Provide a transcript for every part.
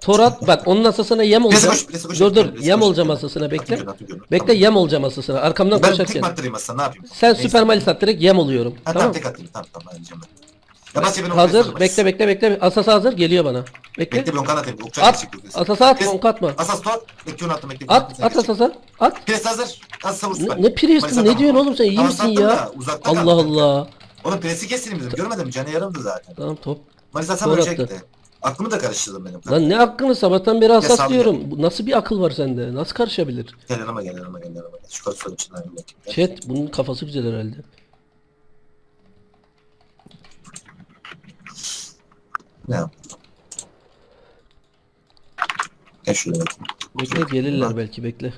Torat bak onun asasına yem Birisi olacağım. koş, birisi koş. Dur dur birisi yem koş. olacağım asasına bekle. atın görün. Bekle Tamam. yem olacağım asasına. Arkamdan Ben koşarken. tek mi attırayım aslında ne yapayım? Sen Neyse. süper malis at direkt yem oluyorum. Ha, tamam. tamam. tek atayım tamam tamam arayacağım ben. Ya bas ben Hazır. Bekle bekle bekle. Asası hazır geliyor bana. Bekle. Bekle bir onkan atayım. Okçu At. çıkıyor. Asası at. Onka atma. Asas tut. Bekle onu attım bekle. At. At asası. At. Pres hazır. Az savur süper. Ne, ne Malis ne atamam. diyorsun oğlum sen iyi Tamam, misin sattım ya? da, uzakta Allah kaldı. Allah. Oğlum presi kesin bizim. Görmedin mi? Canı yarımdı zaten. Tamam top. Malis atsam Gol ölecekti. Aklımı da karıştırdım benim. Lan ne hakkını sabahtan beri asas diyorum. Bu Nasıl bir akıl var sende? Nasıl karışabilir? Gel yanıma gel yanıma gel yanıma gel. Şu kadar sorun içinden bir bakayım. Gel. Chat bunun kafası güzel herhalde. Ne yap? Gel şuraya bakayım. Bekle gelirler belki bekle.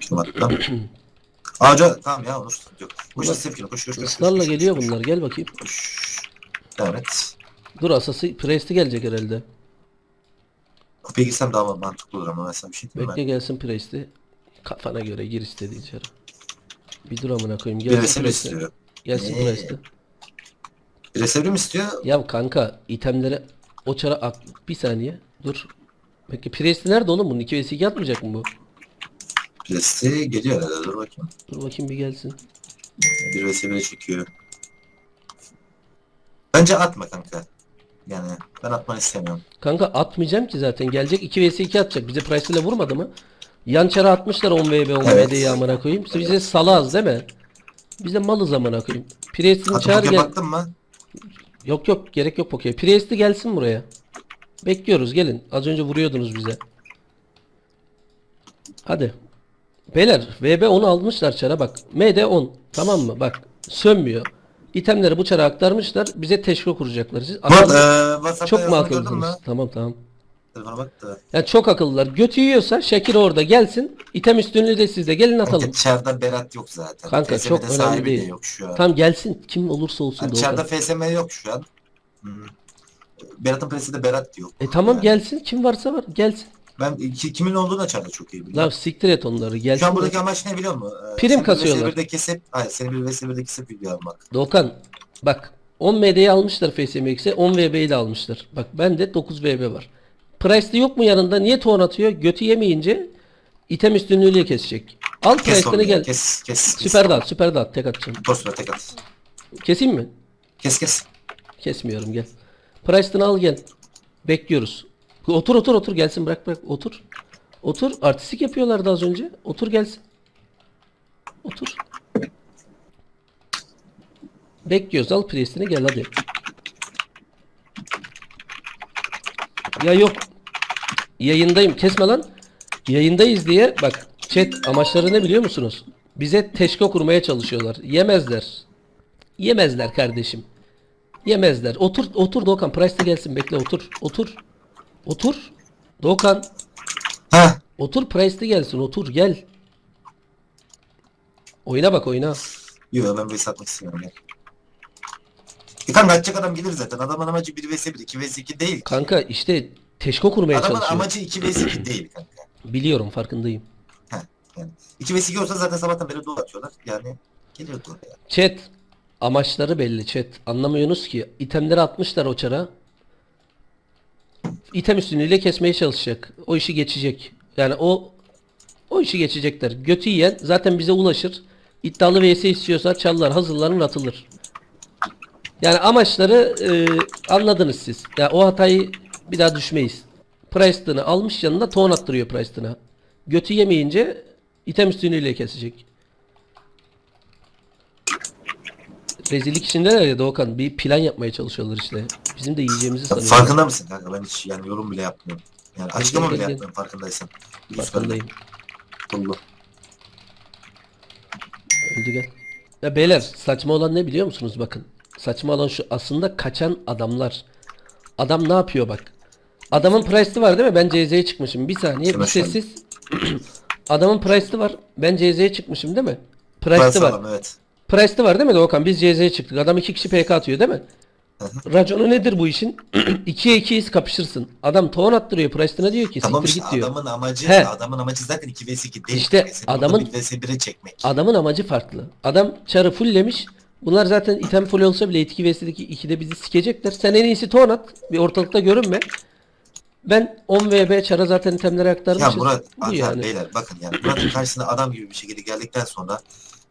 Şunu attım. Ağaca tamam ya onu yok. Koş da sevkini koş koş koş. koş, Islarla koş, geliyor koş, bunlar gel bakayım. Koş. Evet. Dur asası Priest'i gelecek herhalde. Kapıya gitsem daha mantıklı olur ama sana bir şey Bekle mi? gelsin Priest'i. Kafana göre gir istediği içeri. Bir dur amına koyayım Bir gelsin resim Priest'i. istiyor. Gelsin Ee. Priest'i. Bir resim mi istiyor? Ya kanka itemleri o çara at. Bir saniye dur. Peki Priest'i nerede oğlum bunun 2 vs 2 atmayacak mı bu? Birisi geliyor herhalde dur bakayım. Dur bakayım bir gelsin. Bir resimini çekiyor. Bence atma kanka. Yani ben atmanı istemiyorum. Kanka atmayacağım ki zaten. Gelecek 2 vs 2 atacak. Bize Price ile vurmadı mı? Yan çara atmışlar 10 vb 10 Evet. vb'yi amına koyayım. İşte bize salaz değil mi? Bize malız amına koyayım. Priest'in çağır gel. baktın mı? Yok yok gerek yok Poke. Priest'i gelsin buraya. Bekliyoruz gelin. Az önce vuruyordunuz bize. Hadi. Beyler VB 10'u almışlar çara bak. MD 10 tamam mı? Bak sönmüyor. İtemleri bu çara aktarmışlar. Bize teşvik kuracaklar. Siz akıllı- eee WhatsApp'ta çok mu yazını gördün mü? akıllısınız? Tamam tamam. Telefona bak da. Yani çok akıllılar. Götü yiyorsa Şakir orada gelsin. İtem üstünlüğü de sizde. Gelin atalım. Kanka içeride Berat yok zaten. Kanka, FSM'de çok önemli sahibi de değil. yok şu an. Tam gelsin. Kim olursa olsun. Yani içeride FSM yok şu an. Hı. Berat'ın presi de Berat yok. E tamam Yani gelsin. Kim varsa var. Gelsin. Ben ki- kimin olduğunu da çok iyi Lan biliyorum. siktir et onları. Gelsin. Şu an buradaki amaç ne biliyor musun? Ee, Prim seni bir kasıyorlar. VS1'de kesip, hayır seni bir VS1'de kesip video almak. Doğukan bak 10 MD'yi almışlar FSMX'e 10 VB'yi de almışlar. Bak bende 9 VB var. Price'de yok mu yanında? Niye ton atıyor? Götü yemeyince item üstünlüğüyle kesecek. Al Kes Price'ını onu gel. ya, kes kes. Süper dağıt, süper dağıt. Tek atacağım. Tosma tek at. Keseyim mi? Kes kes. Kesmiyorum gel. Price'ını al gel. Bekliyoruz. Otur otur otur gelsin bırak bırak otur. Otur. Artistik yapıyorlardı az önce. Otur gelsin. Otur. Bekliyoruz al priestini gel hadi. Ya yok. Yayındayım. Kesme lan. Yayındayız diye bak chat amaçları ne biliyor musunuz? Bize teşko kurmaya çalışıyorlar. Yemezler. Yemezler kardeşim. Yemezler. Otur otur Doğukan. Price de gelsin. Bekle otur. Otur. Otur. Doğukan. Ha. Otur Price de gelsin. Otur gel. Oyuna bak oyuna. Yok ben VS atmak istemiyorum gel. E kanka atacak adam gelir zaten. Adamın amacı 1 vs 1, 2 vs 2 değil. Kanka işte teşko kurmaya Adamın çalışıyor. amacı 2 vs 2 değil kanka. Biliyorum farkındayım. Heh, yani 2 vs 2 olsa zaten sabahtan beri dua atıyorlar. Yani gelirdi oraya. Chat amaçları belli chat. Anlamıyorsunuz ki. İtemleri atmışlar o çara. İtem üstünlüğüyle kesmeye çalışacak. O işi geçecek. Yani o o işi geçecekler. Götü yiyen zaten bize ulaşır. İddialı vs istiyorsa çallar hazırlanır atılır. Yani amaçları e, anladınız siz. Ya o hatayı bir daha düşmeyiz. Price'ını almış yanına ton attırıyor Price'ına. Götü yemeyince item üstünlüğüyle kesecek. Rezillik içindeler ya Doğukan. Bir plan yapmaya çalışıyorlar işte. Bizim de yiyeceğimizi sanıyorlar. farkında mısın kanka? Ben hiç yani yorum bile yapmıyorum. Yani açıklama gel, bile gel. yapmıyorum farkındaysan. Farkındayım. Kullu. Öldü gel. Ya beyler saçma olan ne biliyor musunuz bakın. Saçma olan şu aslında kaçan adamlar. Adam ne yapıyor bak. Adamın price'ı var değil mi? Ben CZ'ye çıkmışım. Bir saniye bir sessiz. Adamın price'ı var. Ben CZ'ye çıkmışım değil mi? Price'ı var. sağlam evet. Price'ı var değil mi Doğukan? Biz CZ'ye çıktık. Adam iki kişi PK atıyor değil mi? Raconu nedir bu işin? 2'ye 2'yiz kapışırsın. Adam ton attırıyor. Price'ına diyor ki Tamam siktir işte git diyor. adamın amacı He. adamın amacı zaten 2 vs 2 değil. İşte Senin adamın- 1 vs 1'e çekmek. Adamın amacı farklı. Adam çarı fulllemiş. Bunlar zaten item full olsa bile etki VS'deki 2'de bizi sikecekler. Sen en iyisi ton at. Bir ortalıkta görünme. Ben 10 VB çara zaten itemleri Ya aktarmışız. Murat, Bu yani. beyler bakın yani Murat'ın karşısına adam gibi bir şekilde geldikten sonra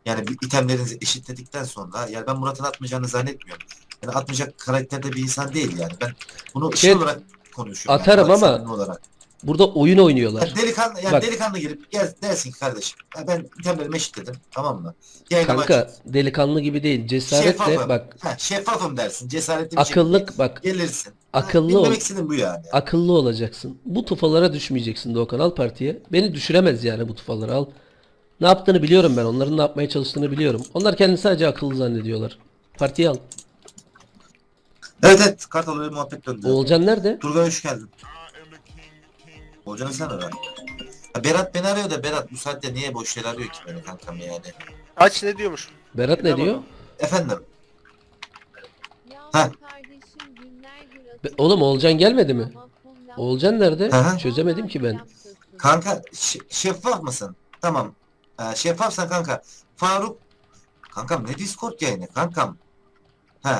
yani bir itemlerinizi eşitledikten sonra yani ben Murat'ın atmayacağını zannetmiyorum. Yani atmayacak karakterde bir insan değil yani. Ben bunu şey Evet, olarak konuşuyorum. atarım yani, ama- olarak. Burada oyun oynuyorlar. Ya delikanlı, yani Bak. delikanlı gelip gel dersin ki kardeşim ya ben itemlerimi eşitledim tamam mı? Yayınımı Kanka açık. delikanlı gibi değil. Cesaretle Şeffafım. bak Ha, şeffafım dersin. Cesaretli bir akıllık şekilde bak gelirsin. Akıllı ha, ol. Bu yani. akıllı olacaksın. Bu tufalara düşmeyeceksin Doğukan al partiye. Beni düşüremez yani bu tufaları al. Ne yaptığını biliyorum ben. Onların ne yapmaya çalıştığını biliyorum. Onlar kendini sadece akıllı zannediyorlar. Partiye al. Evet evet kartalı bir muhabbet döndü. Oğulcan nerede? Turgay hoş geldin. Olcan'ı sen ara. Ya Berat beni arıyor da Berat bu saatte niye boş yer arıyor ki beni kankam yani. Aç ne diyormuş? Berat ne diyor? Efendim Ya Ha. Be- Oğlum Oğulcan gelmedi mi? Oğulcan nerede? Hı. Çözemedim ki ben. Kanka ş- şeffaf mısın? Tamam. Ee, şeffafsan kanka. Faruk. Kankam ne Discord yayını kankam? He.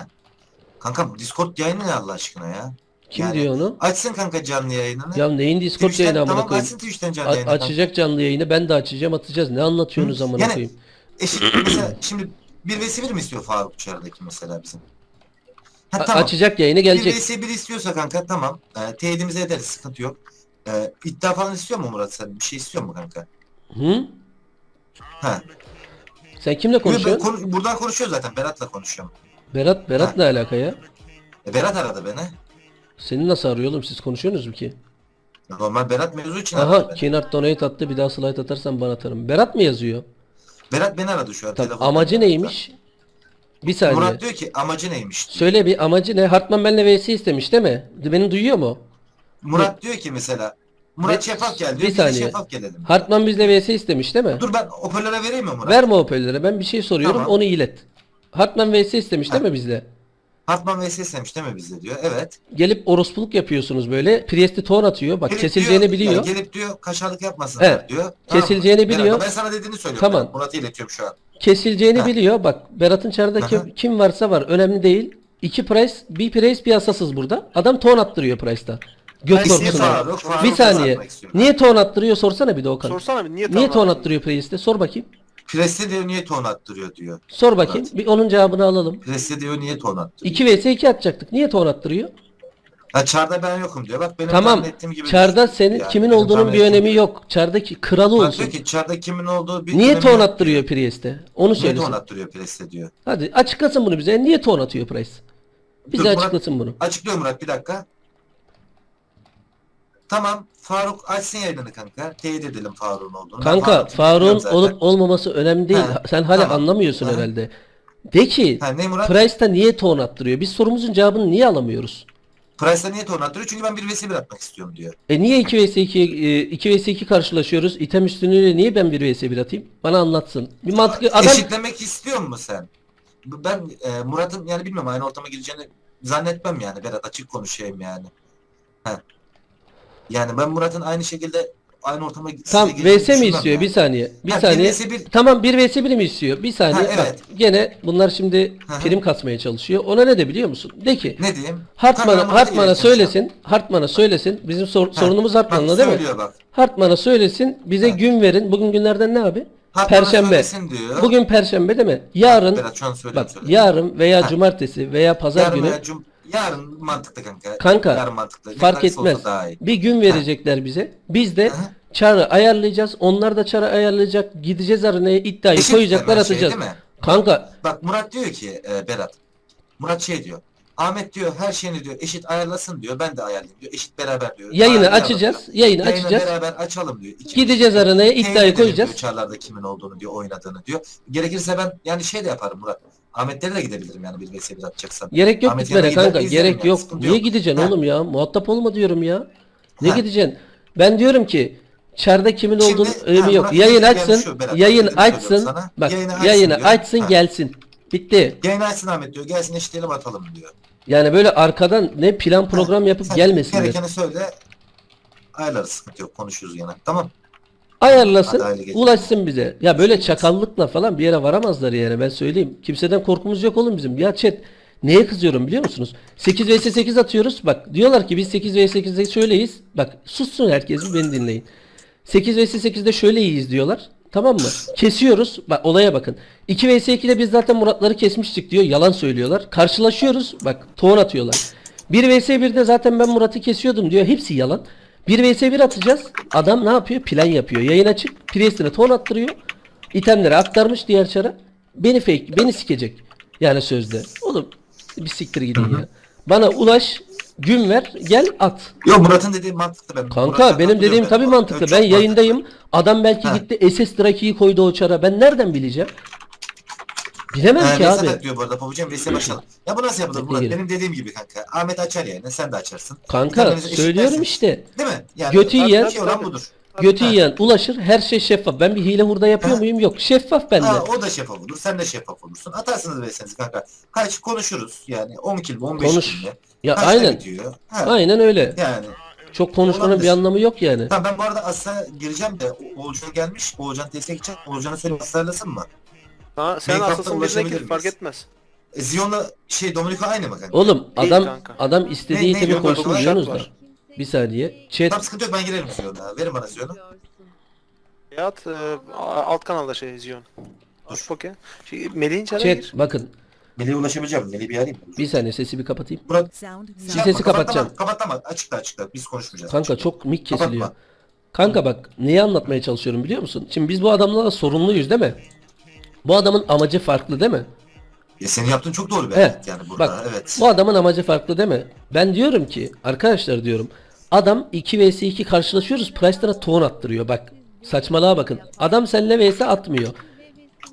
Kankam Discord yayını ne Allah aşkına ya? Kim Yani- diyor onu? Açsın kanka canlı yayınını. Ya neyin Discord Twitch'ten- yayını amına tamam koyayım? açsın Twitch'ten canlı A- yayını. kanka. açacak canlı yayını ben de açacağım atacağız. Ne anlatıyorsunuz amına yani- koyayım? Eşit mesela şimdi bir vs 1 mi istiyor Faruk dışarıdaki mesela bizim? Ha, A- tamam. Açacak yayını Bir gelecek. vs 1 istiyorsa kanka tamam. Ee, teyidimize ederiz sıkıntı yok. Ee, iddia falan istiyor mu Murat sen? Bir şey istiyor mu kanka? Hı? Ha. Sen kimle Ben konuşuyorsun? konu- buradan konuşuyor zaten. Berat'la konuşuyorum. Berat, Berat ne alaka ya? E, Berat aradı beni. Seni nasıl arıyor oğlum? Siz konuşuyorsunuz mu ki? Normal Berat mevzu için aradı Aha beni. Kenart donate attı bir daha slide atarsan bana atarım. Berat mı yazıyor? Berat beni aradı şu an. Tamam, telefonda. amacı neymiş? Bir saniye. Murat diyor ki amacı neymiş? Söyle bir amacı ne? Hartman benimle VS istemiş değil mi? Beni duyuyor mu? Murat diyor ki mesela Murat Bir- şeffaf gel diyor. bir Biz de saniye. şeffaf gelelim. Hartman bizle VS istemiş değil mi? Dur ben hoparlöre vereyim mi Murat? Verme hoparlöre. Ben bir şey soruyorum Tamam. onu ilet. Hartman VS istemiş değil mi bizle? Hartman vs istemiş değil mi bizde diyor. Evet. Gelip orospuluk yapıyorsunuz böyle. Priest'i ton atıyor. Bak Gelip kesileceğini diyor, biliyor. yani gelip diyor kaşarlık yapmasınlar Evet. diyor. mı? Kesileceğini Berat, biliyor. Ben sana dediğini söylüyorum. Tamam. Berat, Murat'a iletiyorum şu an. Kesileceğini Ha. biliyor. Bak Berat'ın çarda Aha. kim, kim varsa var. Önemli değil. İki price, bir price bir asasız burada. Adam ton attırıyor price'ta. Göt Ay, korkusuna. Faruk, Faruk Bir saniye. istiyorum. Niye ton attırıyor sorsana bir de Okan. Sorsana bir niye Niye ton attırıyor priest'te? Sor bakayım. Preste diyor niye ton attırıyor diyor. Sor bakayım. Bir onun cevabını alalım. Preste diyor niye ton attırıyor. 2 vs 2 atacaktık. Niye ton attırıyor? Ha çarda ben yokum diyor. Bak benim Tamam. tahmin ettiğim gibi. Çarda senin yani. kimin Benim olduğunun bir önemi gibi. yok. Çardaki kralı Bak olsun. diyor ki çarda kimin olduğu bir Niye önemi ton yok attırıyor diyor. priest'te? Onu Niye söylesin. ton attırıyor Preste diyor. Hadi açıklasın bunu bize. Niye ton atıyor price? Bize Dur, Murat- açıklasın bunu. Açıklıyor Murat bir dakika. Tamam Faruk açsın yayınını kanka. Teyit edelim Faruk'un olduğunu. Kanka Faruk'u Faruk'un olup olmaması önemli değil. Ha, Sen hala tamam. anlamıyorsun Ha. herhalde. De ki Ha ne Murat? Price'ta niye ton attırıyor? Biz sorumuzun cevabını niye alamıyoruz? Price'da niye ton attırıyor? Çünkü ben bir vs 1 atmak istiyorum diyor. E niye 2 vs 2 e, 2 vs 2 karşılaşıyoruz? İtem üstünlüğüyle niye ben 1 vs 1 atayım? Bana anlatsın. Bir mantıklı adam Eşitlemek istiyor mu sen? Ben e, Murat'ın yani bilmiyorum aynı ortama gireceğini zannetmem yani Berat açık konuşayım yani. Heh. Yani ben Murat'ın aynı şekilde aynı ortama Tam size vs mi istiyor? yani. Bir saniye. Bir Ha, saniye. vs bir- Tamam 1 vs 1 mi istiyor? Bir saniye. Ha, Bak, evet. gene bunlar şimdi Hı hı. prim kasmaya çalışıyor. Ona ne de biliyor musun? De ki Ne diyeyim? Hartman'a Hartman'a söylesin. Hartman'a söylesin. Bizim sor- Ha, sorunumuz Hartman'la bak, değil mi? Söylüyor bak. Hartman'a söylesin. Bize gün verin. Bugün günlerden ne abi? Hartman'a Perşembe. söylesin diyor. Bugün perşembe değil mi? Yarın Berat şu an söylüyorum bak söylüyorum. yarın veya cumartesi veya pazar yarın günü veya cum- yarın mantıklı kanka. Kanka, Yarın mantıklı. Ne fark kadar kısa olsa etmez. Daha iyi. bir gün verecekler bize. Biz de hı. çarı ayarlayacağız. Onlar da çarı ayarlayacak. Gideceğiz arenaya iddiayı Eşit koyacaklar hemen şey, atacağız. değil mi? Kanka Bak Murat diyor ki e, Berat. Murat şey diyor. Ahmet diyor her şeyini diyor eşit ayarlasın diyor. Ben de ayarlayayım diyor. Eşit beraber diyor. yayını Ayarlayalım açacağız. diyor. Yayını Yayını açacağız. beraber açalım diyor. İki Gideceğiz arenaya Teyit iddiayı edelim koyacağız. Diyor, çarlarda kimin olduğunu diyor oynadığını diyor. Gerekirse ben yani şey de yaparım Murat. Ahmet'lere de gidebilirim yani bir vs 1 atacaksan. Gerek yok Ahmet gitmene yanına gider, kanka. izlerim Gerek yani, yok. sıkıntı Niye gideceksin Ha. oğlum ya? Muhatap olma diyorum ya. Ne Ha. gideceksin? Ben diyorum ki çarda kimin Şimdi, olduğunu ha, önemi yok. Murat Yayın açsın. şu, Berat, Yayın dediğimi söylüyorum açsın. sana. Bak Yayını açsın yayını diyor. açsın Ha. gelsin. Bitti. Yayını açsın Ahmet diyor. Gelsin eşitleyelim atalım diyor. Yani böyle arkadan ne plan program yapıp Sen gelmesinler. Gerekeni söyle. Ayarlarız sıkıntı yok konuşuruz gene. Tamam. Ayarlasın, geceler. ulaşsın bize. Ya böyle çakallıkla falan bir yere varamazlar yani ben söyleyeyim. Kimseden korkumuz yok oğlum bizim. Ya chat neye kızıyorum biliyor musunuz? 8 vs 8 atıyoruz. Bak diyorlar ki biz 8 vs 8'de şöyleyiz. Bak sussun herkes bir beni dinleyin. 8 vs 8'de şöyle iyiyiz diyorlar. Tamam mı? Kesiyoruz. Bak olaya bakın. 2 vs 2'de biz zaten Muratları kesmiştik diyor. Yalan söylüyorlar. Karşılaşıyoruz. Bak ton atıyorlar. 1 vs 1'de zaten ben Murat'ı kesiyordum diyor. Hepsi yalan. 1 vs 1 atacağız. Adam ne yapıyor? Plan yapıyor. Yayın açık. Priest'ine ton attırıyor. İtemleri aktarmış diğer çara. Beni fake, beni sikecek. Yani sözde. Oğlum bir siktir gidin ya. Bana ulaş, gün ver, gel at. Yok Murat'ın dediği mantıklı ben. Kanka Murat'la benim katılıyorum dediğim tabii mantıklı. Evet, Ben yayındayım. Adam belki Ha. gitti SS Draki'yi koydu o çara. Ben nereden bileceğim? Bilemem mantıklı. ki Ee, abi. Diyor bu arada pabucum Veysel başlayalım. Ya bu nasıl yapılır Bekle Murat? Benim dediğim gibi kanka. Ahmet açar yani sen de açarsın. Kanka söylüyorum işte. Değil mi? Yani Götü yiyen- Şey olan budur. Götü Ha. yiyen ulaşır. Her şey şeffaf. Ben bir hile hurda yapıyor Ha. muyum? Yok. Şeffaf bende. Ha, o da şeffaf olur. Sen de şeffaf olursun. Atarsınız Veysel'inizi kanka. Kaç konuşuruz yani 10 kill mi 15 Konuş. kill mi? Ya Kaçta aynen. Ha, Aynen öyle. Yani. Çok konuşmanın Olabilir. bir anlamı yok yani. Tamam ben bu arada Asla gireceğim de O- Oğulcan gelmiş. Oğulcan teste gidecek. Oğulcan'a söyle aslarlasın mı? Ha, sen Minecraft'ta asasın birine ulaşabilir gir fark miyiz? etmez. E, Zion'la şey Dominico aynı mı kanka? Oğlum Değil adam kanka. adam istediği Ne- ne itemi diyor? koysun Bak, diyorsunuz şart da. var. Bir saniye. Chat Tamam sıkıntı yok ben girerim Zion'a. Verin bana Zion'u. Yat e, a- alt kanalda şey Zion. Dur bakayım. Şey, Melih'in çarına chat gir. bakın. Melih'e ulaşabileceğim. Melih'i bir arayayım. Bir saniye sesi bir kapatayım. Murat Sound şey muted. Sesi kapatacağım. Kapatlama. Açıkta açıkta. Biz konuşmayacağız. Kanka çok mik kesiliyor. Kapatma. Kanka bak neyi anlatmaya çalışıyorum biliyor musun? Şimdi biz bu adamlarla sorumluyuz değil mi? Bu adamın amacı farklı değil mi? Ya senin yaptığın çok doğru bir Evet. hareket yani burada. Bak evet. bu adamın amacı farklı değil mi? Ben diyorum ki arkadaşlar diyorum adam 2 vs 2 karşılaşıyoruz Price'lara ton attırıyor bak. Saçmalığa bakın. Adam seninle vs atmıyor.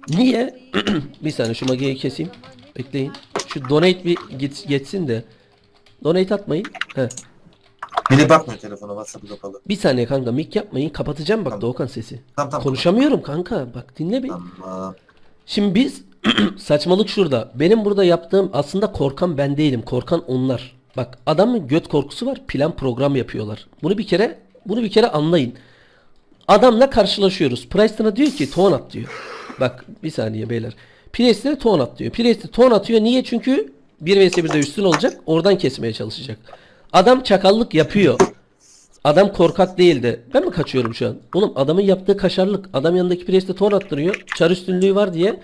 Niye? bir saniye şu magiyi keseyim. Bekleyin. Şu donate bir git, geçsin de. Donate atmayın. Heh. Melih bakmıyor telefona. WhatsApp'ı kapalı. Bir saniye kanka mic yapmayın. Kapatacağım bak Tamam. Doğukan sesi. Tamam tamam. Konuşamıyorum kanka. Bak dinle bir. Tamam. Şimdi biz saçmalık şurada. Benim burada yaptığım aslında korkan ben değilim. Korkan onlar. Bak adamın göt korkusu var. Plan program yapıyorlar. Bunu bir kere bunu bir kere anlayın. Adamla karşılaşıyoruz. Price'ına diyor ki ton at diyor. Bak bir saniye beyler. Price'e ton at diyor. Price'e ton atıyor. Niye? Çünkü 1 vs 1'de üstün olacak. Oradan kesmeye çalışacak. Adam çakallık yapıyor. Adam korkak değil de. Ben mi kaçıyorum şu an? Oğlum adamın yaptığı kaşarlık. Adam yanındaki preste ton attırıyor. Çar üstünlüğü var diye.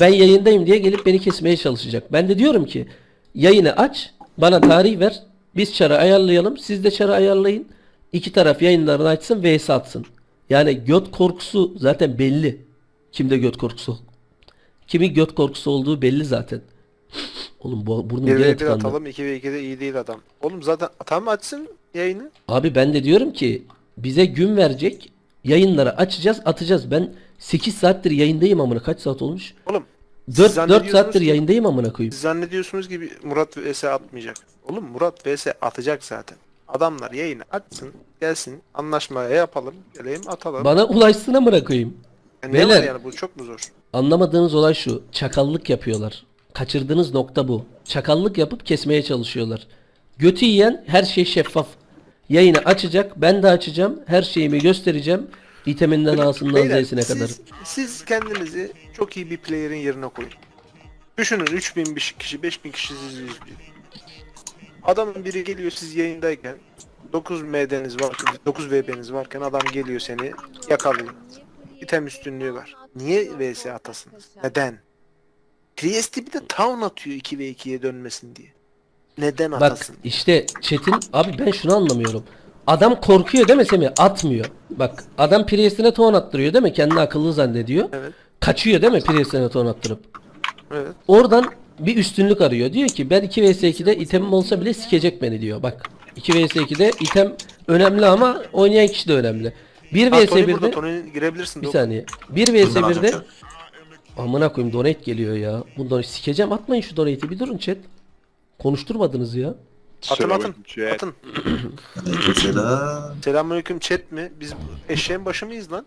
Ben yayındayım diye gelip beni kesmeye çalışacak. Ben de diyorum ki yayını aç. Bana tarih ver. Biz çarı ayarlayalım. Siz de çarı ayarlayın. İki taraf yayınlarını açsın vs atsın. Yani göt korkusu zaten belli. Kimde göt korkusu? Kimin göt korkusu olduğu belli zaten. Oğlum bu burnum 1 gene ve 1 tıkandı. atalım 2 ve 2'de iyi değil adam. Oğlum zaten tam açsın yayını. Abi ben de diyorum ki bize gün verecek. Yayınları açacağız, atacağız. Ben 8 saattir yayındayım amına. Kaç saat olmuş? Oğlum siz 4 4 zannediyorsunuz saattir ki- yayındayım amına koyayım. Siz zannediyorsunuz gibi Murat vs atmayacak. Oğlum Murat vs atacak zaten. Adamlar yayını açsın, gelsin, anlaşmaya yapalım, geleyim atalım. Bana ulaşsın amına koyayım. Yani ne var yani bu çok mu zor? Anlamadığınız olay şu. Çakallık yapıyorlar. Kaçırdığınız nokta bu. Çakallık yapıp kesmeye çalışıyorlar. Götü yiyen her şey şeffaf. Yayını açacak, ben de açacağım. Her şeyimi göstereceğim. Vitaminden A'sından Beyler, Z'sine kadar. siz, siz kendinizi çok iyi bir player'in yerine koyun. Düşünün 3000 bir kişi, 5000 kişi sizi izliyor. Adamın biri geliyor siz yayındayken 9 MD'niz var, 9 VB'niz varken adam geliyor seni yakalıyor. İtem üstünlüğü var. Niye VS atasınız? Neden? Trieste bir de town atıyor 2 ve 2'ye dönmesin diye. Neden Bak atasın? işte Çetin abi ben şunu anlamıyorum. Adam korkuyor değil mi Semih? Atmıyor. Bak adam Priest'ine ton attırıyor değil mi? Kendini akıllı zannediyor. Evet. Kaçıyor değil mi Priest'ine ton attırıp? Evet. Oradan bir üstünlük arıyor. Diyor ki ben 2 vs 2'de itemim olsa bile sikecek beni diyor. Bak 2 vs 2'de item önemli ama oynayan kişi de önemli. 1 Ha, vs Tony burada 1'de Tony girebilirsin. bir saniye. 1 vs Bundan 1'de alacağım. Amına koyayım donate geliyor ya. Bu donate sikeceğim atmayın şu donate'i bir durun chat. Konuşturmadınız ya. Atın atın. Atın. Aleykümselam. Selamünaleyküm chat mi? Biz eşeğin başı mıyız lan?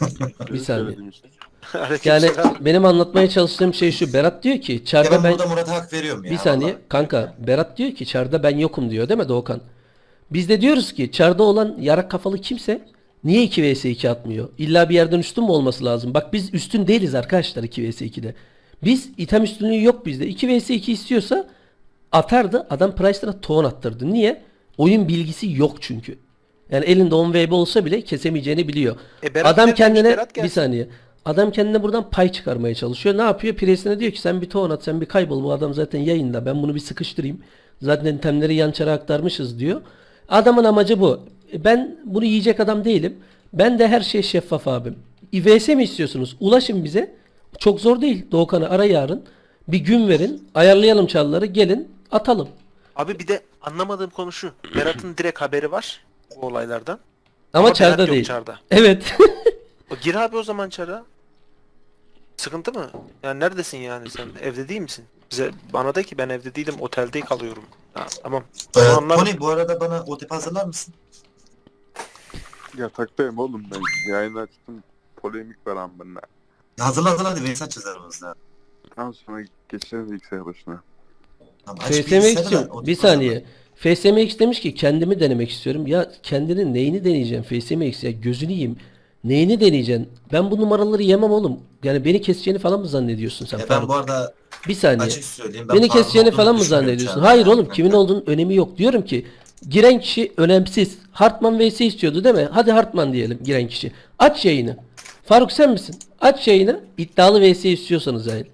Bir saniye. Yani benim anlatmaya çalıştığım şey şu. Berat diyor ki Ya çarda ben ben burada Murat'a hak veriyorum ya. bir saniye vallahi. kanka Berat diyor ki çarda ben yokum diyor değil mi Doğukan? Biz de diyoruz ki çarda olan yarak kafalı kimse Niye 2 vs 2 atmıyor? İlla bir yerden üstün mü olması lazım? Bak biz üstün değiliz arkadaşlar 2 vs 2'de. Biz item üstünlüğü yok bizde. 2 vs 2 istiyorsa atardı. Adam Price'lara ton attırdı. Niye? Oyun bilgisi yok çünkü. Yani elinde 10 VB olsa bile kesemeyeceğini biliyor. E, Berat Adam gelmiş, kendine Berat bir saniye. Adam kendine buradan pay çıkarmaya çalışıyor. Ne yapıyor? Piresine diyor ki sen bir ton at, sen bir kaybol. Bu adam zaten yayında. Ben bunu bir sıkıştırayım. Zaten itemleri yan çara aktarmışız diyor. Adamın amacı bu. E, Ben bunu yiyecek adam değilim. Ben de her şey şeffaf abim. İVS mi istiyorsunuz? Ulaşın bize. Çok zor değil. Doğukan'ı ara yarın. Bir gün verin. Ayarlayalım çalları. Gelin atalım. Abi bir de anlamadığım konu şu. Berat'ın direkt haberi var bu olaylardan. Ama, Berat çarda yok değil. çarda. Evet. O gir abi o zaman çara. Sıkıntı mı? Yani neredesin yani sen? Evde değil misin? Bize bana de ki ben evde değilim otelde kalıyorum. Ha, tamam. Ee. Tony bu arada bana o tip hazırlar mısın? Yataktayım oğlum ben. Yayın açtım. Polemik var amına. Hazırla hazırla hadi Veysel çözer aramızda. Tam sonra geçeriz bilgisayar başına. Tamam, aç FSMX bilgisayarı da için o bir saniye. FSMX demiş ki kendimi denemek istiyorum. Ya kendinin neyini deneyeceksin FSMX ya gözünü yiyeyim. Neyini deneyeceksin? Ben bu numaraları yemem oğlum. Yani beni keseceğini falan mı zannediyorsun sen E, ben Faruk? bu arada Bir saniye. açık söyleyeyim. Ben Beni keseceğini falan mı düşünmüyorum zannediyorsun? şu. Hayır oğlum kimin olduğunun önemi yok. Diyorum ki giren kişi önemsiz. Hartman vs istiyordu değil mi? Hadi Hartman diyelim giren kişi. Aç yayını. Faruk sen misin? Aç yayını. İddialı vs istiyorsanız yani.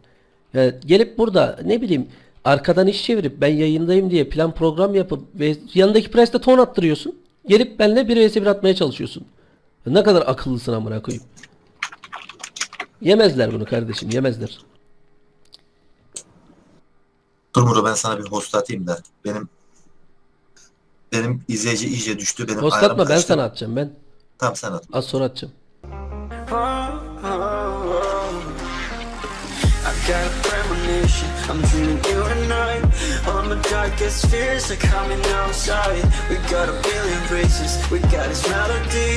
Ya gelip burada ne bileyim arkadan iş çevirip ben yayındayım diye plan program yapıp ve yanındaki preste ton attırıyorsun. Gelip benimle bir vs bir atmaya çalışıyorsun. Ne kadar akıllısın amına koyayım. Yemezler bunu kardeşim yemezler. Dur Muro ben sana bir host atayım da. Benim benim izleyici iyice düştü. Benim Post ayarım atma ben kaçtı. sana atacağım ben. Tamam sen at. Az sonra atacağım. I got a premonition, I'm dreaming you and I All my darkest fears are coming outside We got a billion races, we got this melody